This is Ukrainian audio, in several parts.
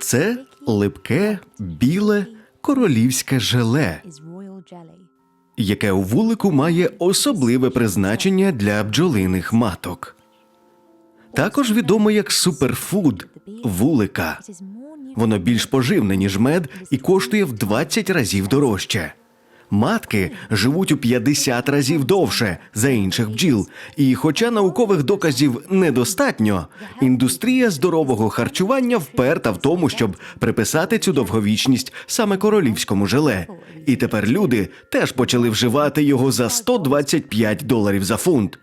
Це липке, біле королівське желе, яке у вулику має особливе призначення для бджолиних маток. Також відомо як суперфуд вулика. Воно більш поживне, ніж мед, і коштує в 20 разів дорожче. Матки живуть у 50 разів довше за інших бджіл. І хоча наукових доказів недостатньо, індустрія здорового харчування вперта в тому, щоб приписати цю довговічність саме королівському желе. І тепер люди теж почали вживати його за 125 доларів за фунт.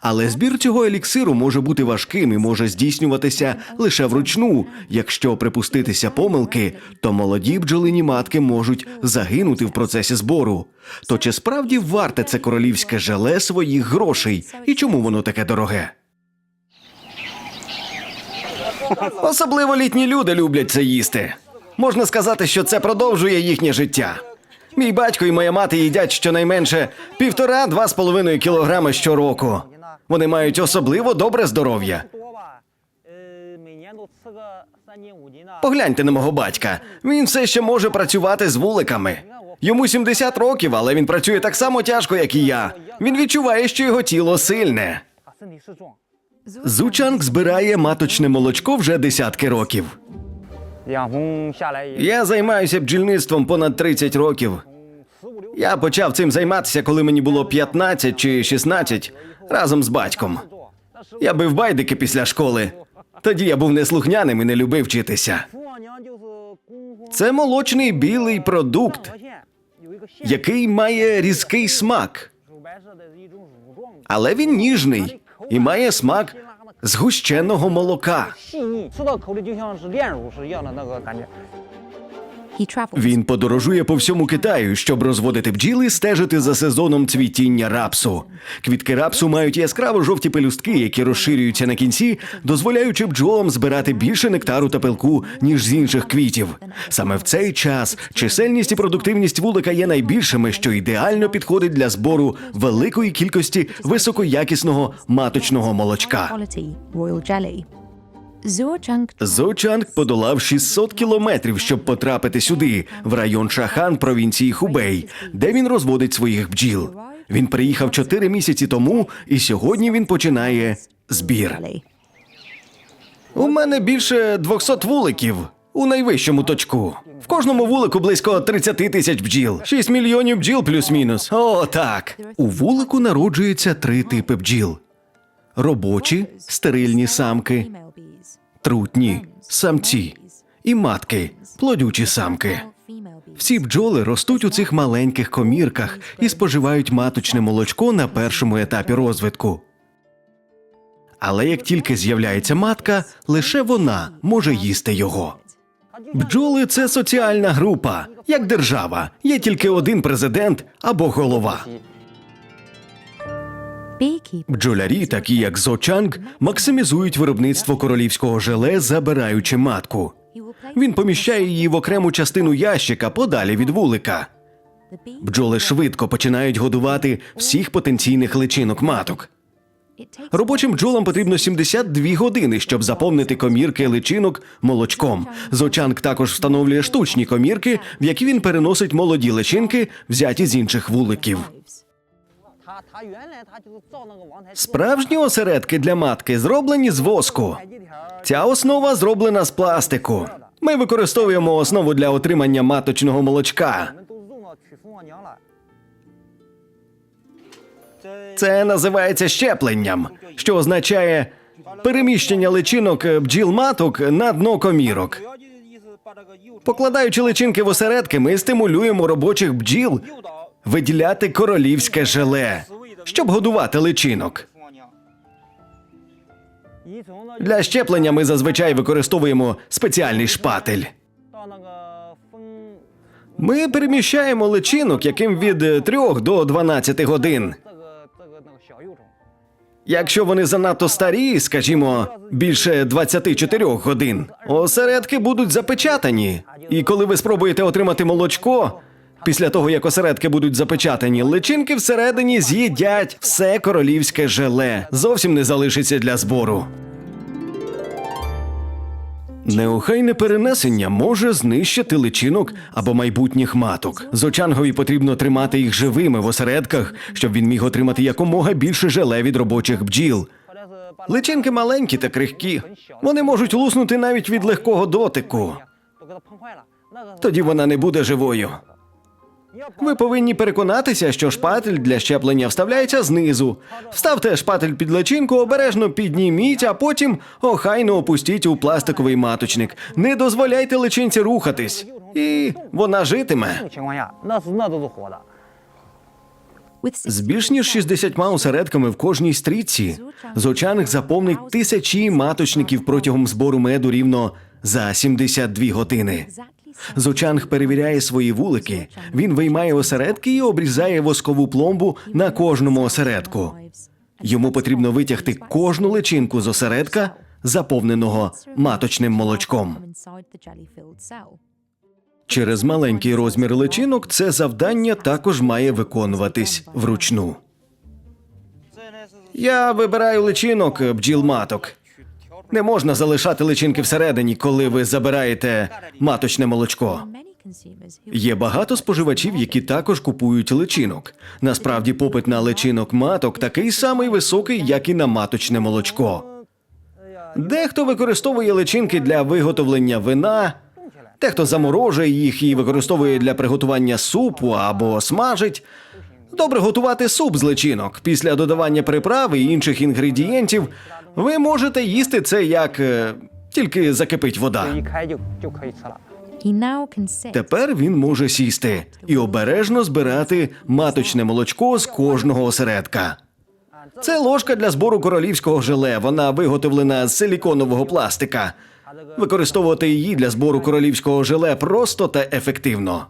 Але збір цього еліксиру може бути важким і може здійснюватися лише вручну. Якщо припуститися помилки, то молоді бджолині матки можуть загинути в процесі збору. То чи справді варте це королівське желе своїх грошей? І чому воно таке дороге? Особливо літні люди люблять це їсти. Можна сказати, що це продовжує їхнє життя. Мій батько і моя мати їдять щонайменше півтора-два з половиною кілограми щороку. Вони мають особливо добре здоров'я. Погляньте на мого батька. Він все ще може працювати з вуликами. Йому 70 років, але він працює так само тяжко, як і я. Він відчуває, що його тіло сильне. Зучанг збирає маточне молочко вже десятки років. Я займаюся бджільництвом понад 30 років. Я почав цим займатися, коли мені було 15 чи 16, разом з батьком. Я бив байдики після школи. Тоді я був неслухняним і не любив вчитися. Це молочний білий продукт, який має різкий смак, але він ніжний і має смак згущеного молока. Він подорожує по всьому Китаю, щоб розводити бджіли, стежити за сезоном цвітіння рапсу. Квітки рапсу мають яскраво жовті пелюстки, які розширюються на кінці, дозволяючи бджолам збирати більше нектару та пилку, ніж з інших квітів. Саме в цей час чисельність і продуктивність вулика є найбільшими, що ідеально підходить для збору великої кількості високоякісного маточного молочка. Зочанг подолав 600 кілометрів, щоб потрапити сюди, в район Шахан провінції Хубей, де він розводить своїх бджіл. Він приїхав 4 місяці тому, і сьогодні він починає збір. У мене більше 200 вуликів у найвищому точку. В кожному вулику близько 30 тисяч бджіл, 6 мільйонів бджіл плюс-мінус. О, так. У вулику народжується три типи бджіл: робочі, стерильні самки. Трутні, самці і матки, плодючі самки. Всі бджоли ростуть у цих маленьких комірках і споживають маточне молочко на першому етапі розвитку. Але як тільки з'являється матка, лише вона може їсти його. Бджоли це соціальна група, як держава. Є тільки один президент або голова. Бджолярі, такі як Зочанг, максимізують виробництво королівського желе, забираючи матку. Він поміщає її в окрему частину ящика подалі від вулика. Бджоли швидко починають годувати всіх потенційних личинок маток. Робочим бджолам потрібно 72 години, щоб заповнити комірки личинок молочком. Зочанг також встановлює штучні комірки, в які він переносить молоді личинки, взяті з інших вуликів. Справжні осередки для матки зроблені з воску. Ця основа зроблена з пластику. Ми використовуємо основу для отримання маточного молочка. Це називається щепленням, що означає переміщення личинок е, бджіл маток на дно комірок. Покладаючи личинки в осередки, ми стимулюємо робочих бджіл виділяти королівське желе, щоб годувати личинок. Для щеплення ми зазвичай використовуємо спеціальний шпатель. Ми переміщаємо личинок, яким від 3 до 12 годин. Якщо вони занадто старі, скажімо, більше 24 годин, осередки будуть запечатані, і коли ви спробуєте отримати молочко, Після того, як осередки будуть запечатані, личинки всередині з'їдять все королівське желе. Зовсім не залишиться для збору. Неохайне перенесення може знищити личинок або майбутніх маток. Зочангові потрібно тримати їх живими в осередках, щоб він міг отримати якомога більше желе від робочих бджіл. Личинки маленькі та крихкі. Вони можуть луснути навіть від легкого дотику. Тоді вона не буде живою. Ви повинні переконатися, що шпатель для щеплення вставляється знизу. Вставте шпатель під личинку, обережно підніміть, а потім охайно опустіть у пластиковий маточник. Не дозволяйте личинці рухатись, і вона житиме. З більш ніж 60 осередками в кожній стрічці зочаних заповнить тисячі маточників протягом збору меду рівно за 72 години. Зочанг перевіряє свої вулики. Він виймає осередки і обрізає воскову пломбу на кожному осередку. Йому потрібно витягти кожну личинку з осередка, заповненого маточним молочком. Через маленький розмір личинок це завдання також має виконуватись вручну. Я вибираю личинок бджіл маток. Не можна залишати личинки всередині, коли ви забираєте маточне молочко. Є багато споживачів, які також купують личинок. Насправді, попит на личинок маток такий самий високий, як і на маточне молочко. Дехто використовує личинки для виготовлення вина, дехто заморожує їх і використовує для приготування супу або смажить. Добре готувати суп з личинок. Після додавання приправ і інших інгредієнтів ви можете їсти це як е, тільки закипить вода. Тепер він може сісти і обережно збирати маточне молочко з кожного осередка. Це ложка для збору королівського желе. Вона виготовлена з силіконового пластика. Використовувати її для збору королівського желе просто та ефективно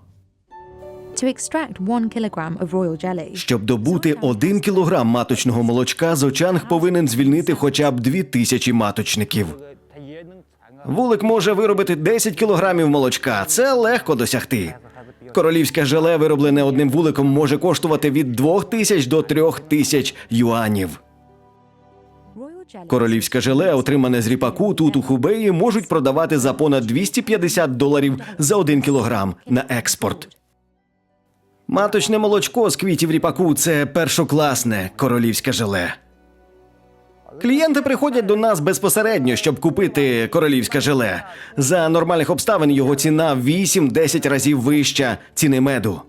to extract 1 kilogram of. Щоб добути один кілограм маточного молочка, зочанг повинен звільнити хоча б 2000 маточників. Вулик може виробити 10 кілограмів молочка. Це легко досягти. Королівське желе, вироблене одним вуликом, може коштувати від 2000 до 3000 юанів. Королівське желе, отримане з ріпаку тут у Хубеї, можуть продавати за понад 250 доларів за один кілограм на експорт. Маточне молочко з квітів ріпаку це першокласне королівське желе. Клієнти приходять до нас безпосередньо, щоб купити королівське желе. За нормальних обставин його ціна 8-10 разів вища ціни меду.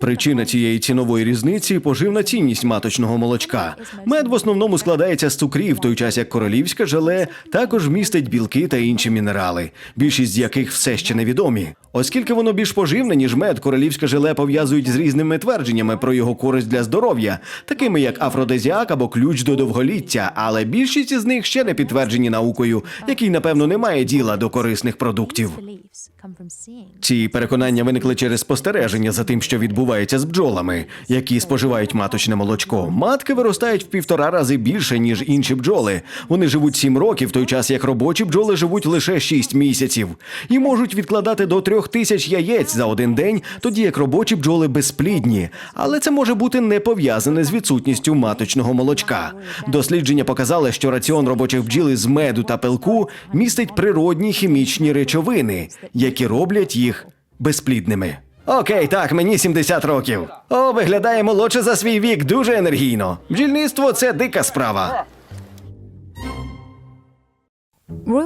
Причина цієї цінової різниці поживна цінність маточного молочка. Мед в основному складається з цукрів, в той час як королівське желе також містить білки та інші мінерали, більшість з яких все ще невідомі. Оскільки воно більш поживне, ніж мед, королівське желе пов'язують з різними твердженнями про його користь для здоров'я, такими як афродизіак або ключ до довголіття, але більшість із них ще не підтверджені наукою, який напевно не має діла до корисних продуктів. Ці переконання виникли через спостереження за тим, що відбувається з бджолами, які споживають маточне молочко. Матки виростають в півтора рази більше, ніж інші бджоли. Вони живуть сім років, в той час як робочі бджоли живуть лише шість місяців і можуть відкладати до трьох тисяч яєць за один день, тоді як робочі бджоли безплідні. Але це може бути не пов'язане з відсутністю маточного молочка. Дослідження показали, що раціон робочих бджіл із меду та пилку містить природні хімічні речовини, які роблять їх безплідними. Окей, так, мені 70 років. О, виглядає молодше за свій вік, дуже енергійно. Бджільництво це дика справа.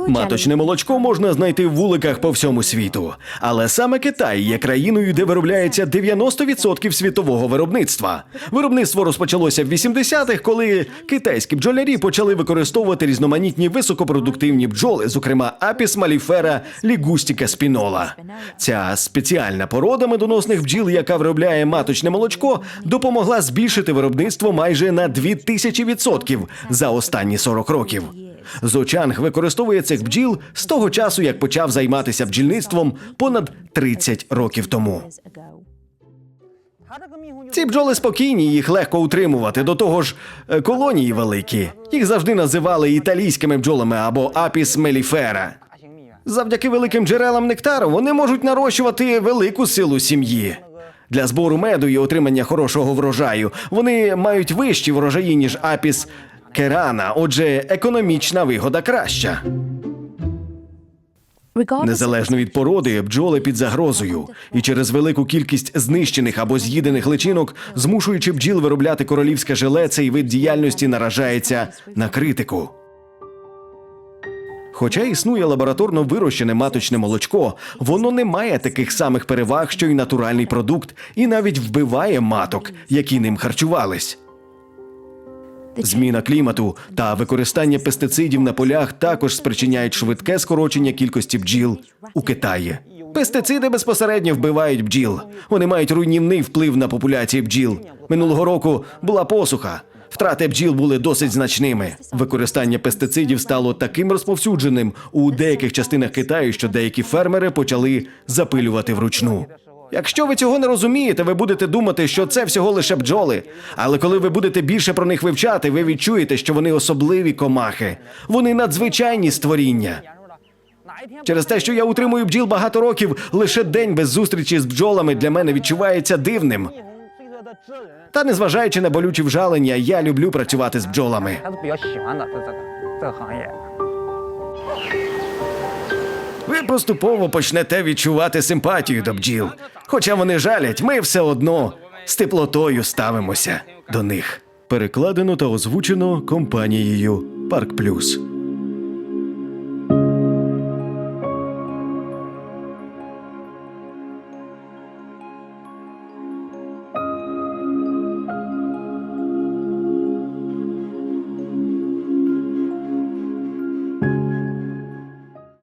Маточне молочко можна знайти в вуликах по всьому світу. Але саме Китай є країною, де виробляється 90% світового виробництва. Виробництво розпочалося в 80-х, коли китайські бджолярі почали використовувати різноманітні високопродуктивні бджоли, зокрема апіс маліфера лігустіка спінола. Ця спеціальна порода медоносних бджіл, яка виробляє маточне молочко, допомогла збільшити виробництво майже на 2000% за останні 40 років. Зочанг використовує цих бджіл з того часу, як почав займатися бджільництвом понад 30 років тому. Ці бджоли спокійні, їх легко утримувати. До того ж, е, колонії великі. Їх завжди називали італійськими бджолами або апіс меліфера. Завдяки великим джерелам нектару вони можуть нарощувати велику силу сім'ї. Для збору меду і отримання хорошого врожаю вони мають вищі врожаї ніж апіс керана, отже, економічна вигода краща. Незалежно від породи, бджоли під загрозою, і через велику кількість знищених або з'їдених личинок, змушуючи бджіл виробляти королівське желе, цей вид діяльності наражається на критику. Хоча існує лабораторно вирощене маточне молочко, воно не має таких самих переваг, що й натуральний продукт, і навіть вбиває маток, які ним харчувались. Зміна клімату та використання пестицидів на полях також спричиняють швидке скорочення кількості бджіл у Китаї. Пестициди безпосередньо вбивають бджіл. Вони мають руйнівний вплив на популяції бджіл. Минулого року була посуха. Втрати бджіл були досить значними. Використання пестицидів стало таким розповсюдженим у деяких частинах Китаю, що деякі фермери почали запилювати вручну. Якщо ви цього не розумієте, ви будете думати, що це всього лише бджоли. Але коли ви будете більше про них вивчати, ви відчуєте, що вони особливі комахи, вони надзвичайні створіння. Через те, що я утримую бджіл багато років, лише день без зустрічі з бджолами для мене відчувається дивним. Та незважаючи на болючі вжалення, я люблю працювати з бджолами. Ви поступово почнете відчувати симпатію до бджіл. Хоча вони жалять, ми все одно з теплотою ставимося до них. Перекладено та озвучено компанією Парк Плюс.